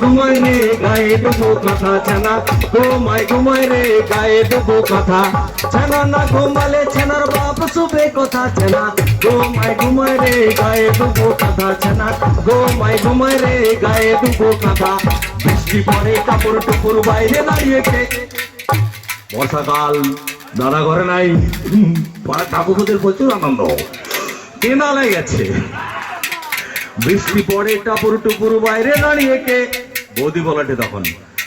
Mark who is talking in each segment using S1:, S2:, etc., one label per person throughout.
S1: ঘুমাই রে গায়ে কথা, ছানা। রে গায়ে কথা। ছানা না ঘুমালে ছানার বাপ শুবে কথা, ছানা। রে গায়ে কথা, ছানা। রে গায়ে কথা। বৃষ্টি পরে কাপড় টুপুর বাইরে দাঁড়িয়েছে। বর্ষাকাল, দাদা ঘরে নাই। ঠাকুরদের প্রচুর আনন্দ। কেনা লেগেছে। বৃষ্টি পড়ে টাপুর টুপুর বাইরে দাঁড়িয়ে কে বৌদি বলাটে তখন।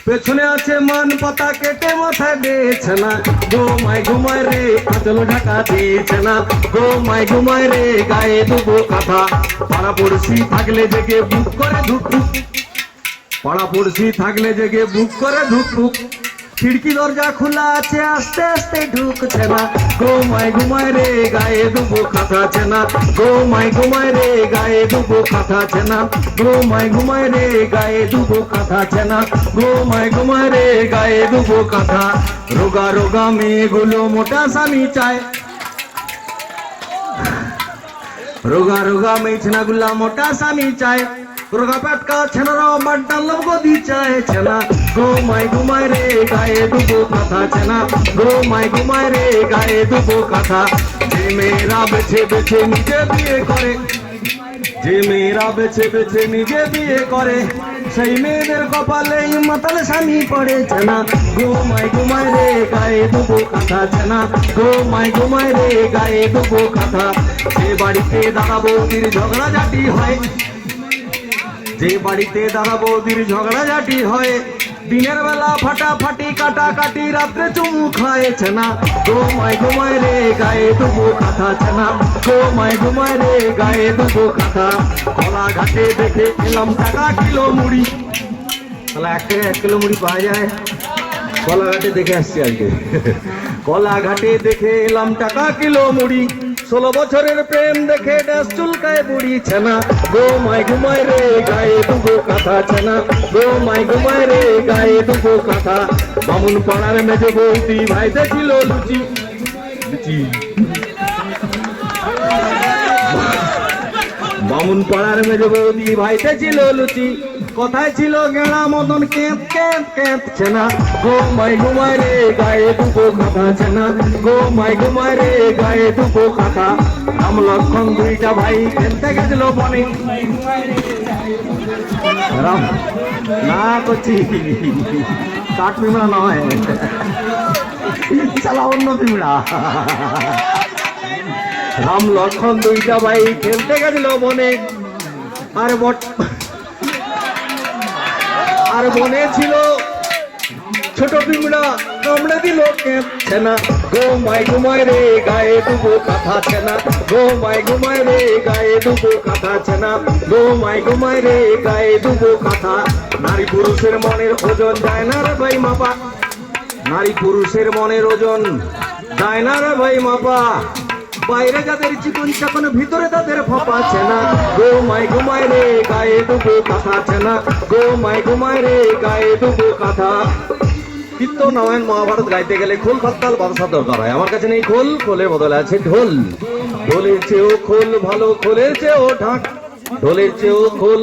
S1: পেছনে আছে মান পাতা কেটে মাথায় দিয়েছে না। ঘুমায় ঘুমায় রে, আচল ঢাকা দিয়েছে না। ঘুমায় ঘুমায় রে, গায়ে দুবো কাঁথা। পাড়া পড়শি থাকলে জেগে বুক করে ধুক ধুক। পাড়া পড়শি থাকলে জেগে বুক করে ধুক ধুক। খিড়কি দরজা খোলা আছে, আস্তে আস্তে ঢুকছে না। ঘুমায় ঘুমায় রে গায়ে দুবো খাতা আছে না ঘুমায় ঘুমায় রে গায়ে দুবো খাতা আছে না ঘুমায় ঘুমায় রে গায়ে দুবো কাঁথা আছে না ঘুমায় ঘুমায় রে গায়ে দুবো রোগা রোগা মেয়েগুলো মোটা স্বামী চায়। রোগা রোগা মেছনা গুলা মোটা স্বামী চায়। রোগা পেটকা ছেনারা বাড্ডা চায় ছেনা ঘুমাই ঘুমাই রে, গায়ে দুবো কথা ছেনা ঘুমাই ঘুমাই রে, গায়ে দুবো কথা। যে মেয়েরা বেছে বেছে নিজে বিয়ে করে। যে মেয়েরা বেছে বেছে নিজে বিয়ে করে। সেই মেয়েদের কপালে মাতাল স্বামী পড়েছে না ঘুমাই ঘুমাই রে, গায়ে দুবো কথা না ঘুমাই ঘুমাই রে, গায়ে দুবো কথা। যে বাড়িতে দাদা বৌদির ঝগড়া ঝাঁটি হয়। যে বাড়িতে দাদা বৌদির ঝগড়া ঝাঁটি হয়। দিনের বেলা ফাটাফাটি, কাটাকাটি, রাত্রে চুমু খাইছে না ঘুমাই ঘুমাই রে, গায়ে দুবো কথা না ঘুমাই ঘুমাই রে, গায়ে দুবো কথা। কলা ঘাটে দেখে এলাম টাকা কিলো মুড়ি। তাহলে এক টাকা এক কিলো মুড়ি পাওয়া যায়। কলাঘাটে দেখে আসছি আজকে। কলাঘাটে দেখে এলাম টাকা কিলো মুড়ি। ষোলো বছরের প্রেম দেখে ড্যাস চুলকায় বুড়ি ছানা। গো মাই ঘুমায় রে, গায়ে দুগো কাঁথা ছানা। গো মাই ঘুমায় রে, গায়ে দুগো কাঁথা। বামুন পাড়ার মেজে বৌদি ভাইতে ছিল লুচি। লুচি। বামুন পাড়ার মেজে বৌদি ভাইতে ছিল লুচি। কথায় ছিল গেড়া মদন, কেঁপ কেঁপ কেঁপ ছেনা গো মাই ঘুমায় রে, গায়ে দুটো কথা ছেনা গো মাই ঘুমায় রে, গায়ে দুটো কথা রাম লক্ষণ দুইটা ভাই খেলতে গেছিল বনে। রাম, না করছি কাঠ পিমড়া নয়। চালা অন্য পিমড়া রাম লক্ষণ দুইটা ভাই খেলতে গেছিল বনে। আর বট আর বনে ছিল ছোট পিমড়া কামড়ে দিল ছেনা। গো মাই ঘুমাই রে, গায়ে দুবো কাঁথা ছেনা। গো মাই ঘুমাই রে, গায়ে দুবো কাঁথা ছেনা। গো মাই ঘুমাই রে, গায়ে দুবো কাঁথা। নারী পুরুষের মনের ওজন যায় না রে ভাই মাপা। নারী পুরুষের মনের ওজন যায় না রে ভাই মাপা। বাইরে যাদের জীবন চাকন ভিতরে তাদের ফাঁপা না। গো মাই ঘুমায় রে, গায়ে দুবো কাঁথা না। গো মাই ঘুমায় রে, গায়ে দুবো কাঁথা। নারায়ণ মহাভারত গাইতে গেলে খোল খাতাল বাদশা দরকার হয়। আমার কাছে নেই খোল খোলে বদলে আছে ঢোল। ঢোলের চেয়েও খোল ভালো, খোলের চেয়েও ঢাক। ঢোলের চেয়েও খোল